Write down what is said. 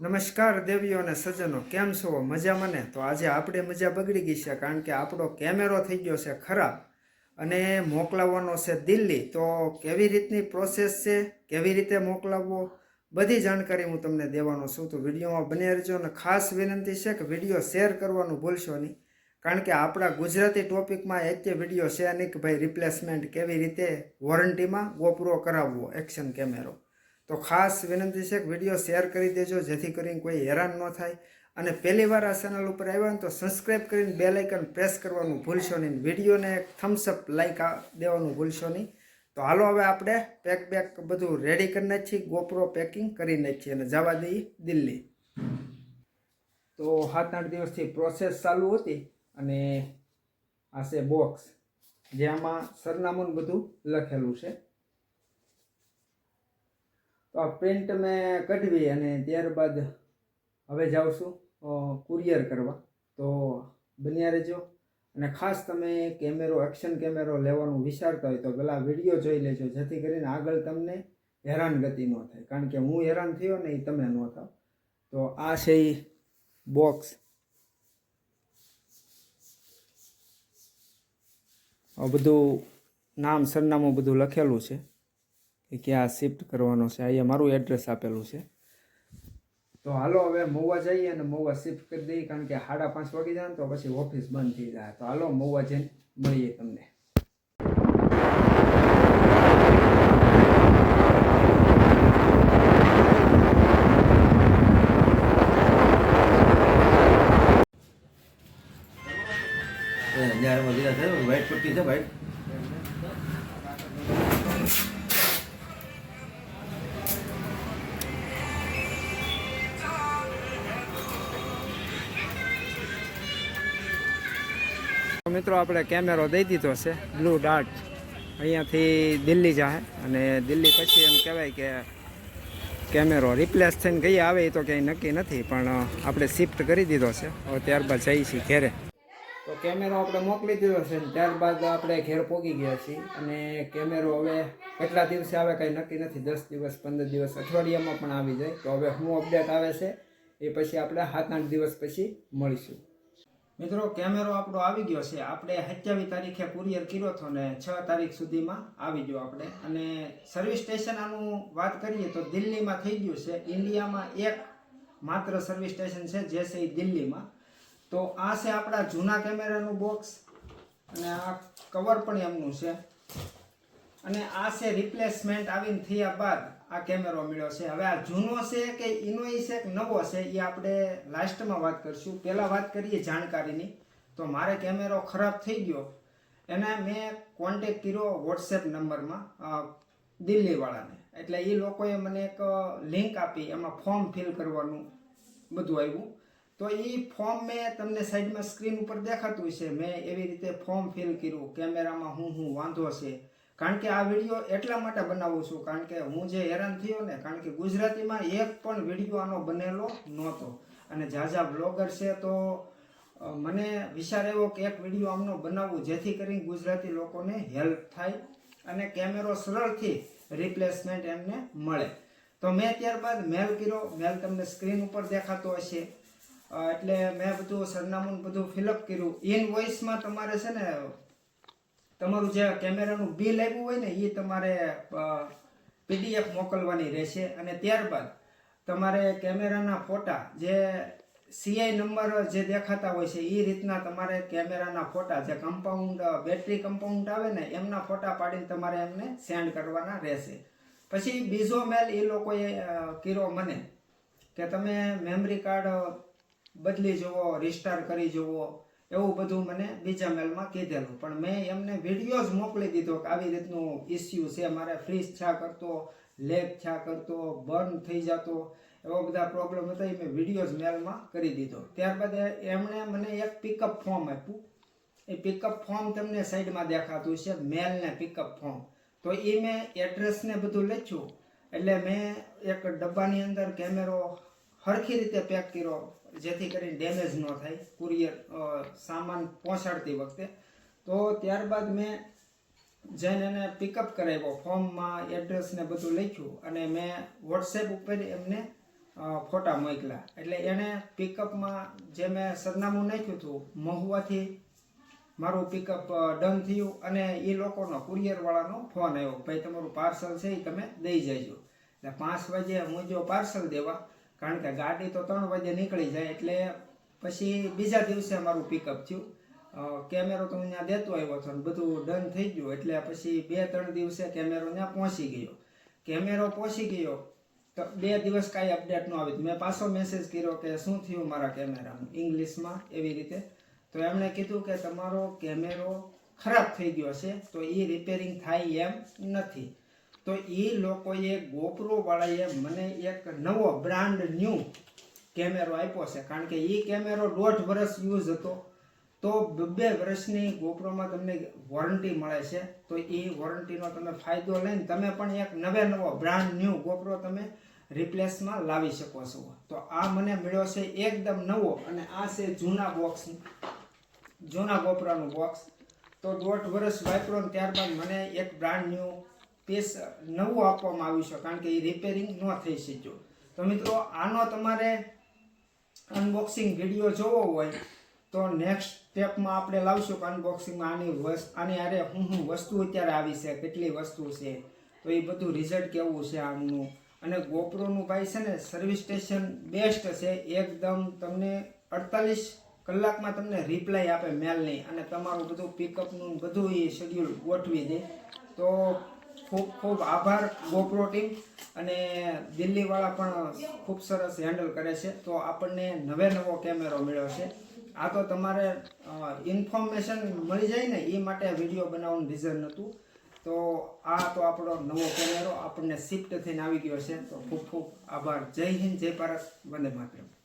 નમસ્કાર દેવીઓ અને સજ્જનો કેમ છો? મજા મને? તો આજે આપણે મજા બગડી ગઈ છે, કારણ કે આપણો કેમેરો થઈ ગયો છે ખરાબ અને મોકલાવવાનો છે દિલ્હી. તો કેવી રીતની પ્રોસેસ છે? કેવી રીતે મોકલાવવો? બધી જાણકારી હું તમને દેવાનો છું. તો વિડીયોમાં બને રહેજો અને ખાસ વિનંતી છે કે વીડિયો શેર કરવાનું ભૂલશો નહીં, કારણ કે આપણા ગુજરાતી ટોપિકમાં એક વીડિયો છે નહીં કે ભાઈ રિપ્લેસમેન્ટ કેવી રીતે વોરંટીમાં ગોપરો કરાવવો એક્શન કેમેરો તો ખાસ વિનંતી છે કે વીડિયો શેર કરી દેજો, જેથી કરીને કોઈ હેરાન ન થાય. અને પહેલી વાર આ ચેનલ ઉપર આવ્યા ને તો સબસ્ક્રાઈબ કરીને બે લાઇકન પ્રેસ કરવાનું ભૂલશો નહીં. વિડીયોને થમ્સઅપ લાઇક દેવાનું ભૂલશો નહીં. તો હાલો હવે આપણે પેક બેક બધું રેડી કરી નાખીએ ગોપરો પેકિંગ કરી નાખીએ અને જવા દઈએ દિલ્હી. તો સાત આઠ દિવસથી પ્રોસેસ ચાલુ હતી અને આ છે બોક્સ જેમાં સરનામું બધું લખેલું છે. તો પ્રિન્ટ મેં કઢવી અને ત્યારબાદ હવે જાઉં છું કુરિયર કરવા. તો બન્યા રહેજો. અને ખાસ તમે કેમેરો, એક્શન કેમેરો લેવાનું વિચારતા હોય તો પહેલાં વીડિયો જોઈ લેજો, જેથી કરીને આગળ તમને હેરાનગતિ ન થાય. કારણ કે હું હેરાન થયો ને એ તમે ન થાવ. તો આ છે એ બોક્સ. બધું નામ, સરનામું બધું લખેલું છે. કે ક્યાં શિફ્ટ કરવાનો છે. અહીંયા મારું એડ્રેસ આપેલું છે. તો હાલો હવે મહુવા જઈએ અને મહુવા શિફ્ટ કરી દઈએ, કારણ કે સાડા પાંચ વાગી જાય ને તો પછી ઓફિસ બંધ થઈ જાય. તો હાલો મહુવા જઈને મળીએ તમને. વ્હાઈટ પટ્ટી છે વ્હાઈટ મિત્રો, આપણે કેમેરો દઈ દીધો છે બ્લુ ડાર્ટ અહીંયાથી દિલ્હી જાય અને દિલ્હી પછી એમ કહેવાય કે કેમેરો રિપ્લેસ થઈને ગઈ આવે, એ તો ક્યાંય નક્કી નથી, પણ આપણે શિફ્ટ કરી દીધો છે. હવે ત્યારબાદ જઈએ છીએ ઘેરે. તો કેમેરો આપણે મોકલી દીધો છે ત્યારબાદ આપણે ઘેર પોગી ગયા છીએ. અને કેમેરો હવે કેટલા દિવસે આવે કંઈ નક્કી નથી. દસ દિવસ, પંદર દિવસ, અઠવાડિયામાં પણ આવી જાય. તો હવે શું અપડેટ આવે છે, એ પછી આપણે સાત આઠ દિવસ પછી મળીશું. મિત્રો કેમેરો આપણો આવી ગયો છે. આપણે સત્યાવીસ તારીખે કુરિયર કર્યો હતો ને છ તારીખ સુધીમાં આવી ગયો આપણે. અને સર્વિસ સ્ટેશન આનું વાત કરીએ તો દિલ્હીમાં થઈ ગયું છે. ઇન્ડિયામાં એક માત્ર સર્વિસ સ્ટેશન છે, જે છે એ દિલ્હીમાં. તો આ છે આપણા જૂના કેમેરાનું બોક્સ અને આ કવર પણ એમનું છે. અને આ છે રિપ્લેસમેન્ટ આવીને થયા બાદ આ કેમેરો મળ્યો છે. હવે આ જૂનો છે કે ઇનોઈ છે કે નવો છે એ આપણે લાસ્ટમાં વાત કરીશું. પહેલાં વાત કરીએ જાણકારીની. તો મારે કેમેરો ખરાબ થઈ ગયો. એને મેં કોન્ટેક કર્યો વોટ્સએપ નંબરમાં દિલ્હીવાળાને. એટલે એ લોકોએ મને એક લિંક આપી, એમાં ફોર્મ ફિલ કરવાનું બધું આવ્યું. તો એ ફોર્મ મેં તમને સાઈડમાં સ્ક્રીન ઉપર દેખાતું છે મેં એવી રીતે ફોર્મ ફિલ કર્યું. કેમેરામાં હું હું વાંધો છે કારણ કે આ વીડિયો એટલા માટે બનાવું છું, કારણ કે હું જે હેરાન થયો ને, કારણ કે ગુજરાતીમાં એક પણ વીડિયો આનો બનેલો નહોતો. અને ઝાઝા બ્લોગર છે તો મને વિચાર એવો કે એક વીડિયો આમનો બનાવવું જેથી કરીને ગુજરાતી લોકોને હેલ્પ થાય અને કેમેરો સરળથી રિપ્લેસમેન્ટ એમને મળે. તો મેં ત્યારબાદ મેલ કર્યો મેલ તમને સ્ક્રીન ઉપર દેખાતો હશે. એટલે મેં બધું સરનામું બધું ફિલઅપ કર્યું. ઇન વોઇસમાં તમારે છે ને તમારું જે કેમેરાનું બિલ આવ્યું હોય ને એ તમારે પીડીએફ મોકલવાની રહેશે. અને ત્યારબાદ તમારે કેમેરાના ફોટા, જે સીઆઈ નંબર જે દેખાતા હોય છે એ રીતના તમારે કેમેરાના ફોટા, જે કમ્પાઉન્ડ બેટરી કમ્પાઉન્ડ આવે ને, એમના ફોટા પાડીને તમારે એમને સેન્ડ કરવાના રહેશે. પછી બીજો મેલ એ લોકોએ કર્યો મને કે તમે મેમરી કાર્ડ બદલી જુઓ રિસ્ટાર કરી જુઓ. એવું બધું મને બીજા મેલમાં કીધેલું. પણ મેં એમને વીડિયો જ મોકલી દીધો કે આવી રીતનું ઇસ્યુ છે, મારે ફ્રીજ છા કરતો લેગ છા કરતો બર્ન થઈ જતો, એવા બધા પ્રોબ્લેમ હતા એ મેં વીડિયો જ મેલમાં કરી દીધો. ત્યારબાદ એમણે મને એક પિકઅપ ફોર્મ આપ્યું. એ પિકઅપ ફોર્મ તમને સાઈડમાં દેખાતું છે મેલને પિકઅપ ફોર્મ તો એ મેં એડ્રેસને બધું લખ્યું. એટલે મેં એક ડબ્બાની અંદર કેમેરો હરખી રીતે પેક કર્યો. જેથી કરીને ડેમેજ ન થાય. કુરિયર સામાન પહોંચાડતી વખતે. તો ત્યારબાદ મેં જઈને એને પિકઅપ કરાવ્યો ફોર્મમાં એડ્રેસ ને બધું લખ્યું અને મેં વોટ્સએપ ઉપર એમને ફોટા મોકલ્યા. એટલે એણે પિકઅપમાં જે મેં સરનામું નાખ્યું હતું, મહુવાથી મારું પિકઅપ ડન થયું અને એ લોકોનો કુરિયરવાળાનો ફોન આવ્યો. ભાઈ, તમારું પાર્સલ છે એ તમે દઈ જજો. એટલે પાંચ વાગે હું જો પાર્સલ દેવા કારણ કે ગાડી તો ત્રણ વાગે નીકળી જાય એટલે પછી બીજા દિવસે અમારું પિકઅપ થયું. કેમેરો તો હું ત્યાં દેતો આવ્યો હતો બધું ડન થઈ ગયું. એટલે પછી બે, ત્રણ દિવસે કેમેરો ત્યાં પહોંચી ગયો. કેમેરો પહોંચી ગયો તો બે દિવસ કાંઈ અપડેટ ન આવી મેં પાછો મેસેજ કર્યો કે શું થયું મારા કેમેરાનું ઇંગ્લિશમાં એવી રીતે. તો એમણે કીધું કે તમારો કેમેરો ખરાબ થઈ ગયો છે, તો એ રિપેરિંગ થાય એમ નથી. તો એ લોકોએ ગોપરો વાળાએ મને એક નવો બ્રાન્ડ ન્યૂ કેમેરો આપ્યો છે. કારણ કે એ કેમેરો દોઢ વર્ષ યુઝ હતો. તો બે વર્ષની ગોપરોમાં તમને વોરંટી મળે છે. તો એ વોરંટીનો તમે ફાયદો લઈને તમે પણ એક નવે નવો બ્રાન્ડ ન્યૂ ગોપરો તમે રિપ્લેસમાં લાવી શકો છો. તો આ મને મળ્યો છે એકદમ નવો અને આ છે જૂના બોક્સ જૂના ગોપરાનું બોક્સ તો દોઢ વર્ષ વાપરો ત્યારબાદ મને એક બ્રાન્ડ ન્યૂ પીસ નવું આપવામાં આવ્યું છે, કારણ કે એ રિપેરિંગ ન થઈ શક્યો. તો મિત્રો, આનો તમારે અનબોક્સિંગ વીડિયો જોવો હોય, તો નેક્સ્ટ સ્ટેપમાં આપણે લાવશું કે અનબોક્સિંગમાં આની આની અરે હું હું વસ્તુ અત્યારે આવી છે, કેટલી વસ્તુ છે, તો એ બધું રિઝલ્ટ કેવું છે આમનું. અને ગોપ્રોનું ભાઈ છે ને સર્વિસ સ્ટેશન બેસ્ટ છે, એકદમ તમને અડતાલીસ કલાકમાં તમને રિપ્લાય આપે મેલની અને તમારું બધું પિકઅપનું બધું એ શેડ્યુલ ગોઠવી દે. તો ખૂબ ખૂબ આભાર ગોપ્રો ટીમ અને દિલ્હીવાળા પણ ખૂબ સરસ હેન્ડલ કરે છે. તો આપણને નવે નવો કેમેરો મળ્યો છે. આ તો તમારે ઇન્ફોર્મેશન મળી જાય ને એ માટે વીડિયો બનાવવાનું રીઝન હતું તો આ તો આપણો નવો કેમેરો આપણને શિફ્ટ થઈને આવી ગયો છે. તો ખૂબ ખૂબ આભાર. જય હિન્દ, જય ભારત. વંદે માતરમ.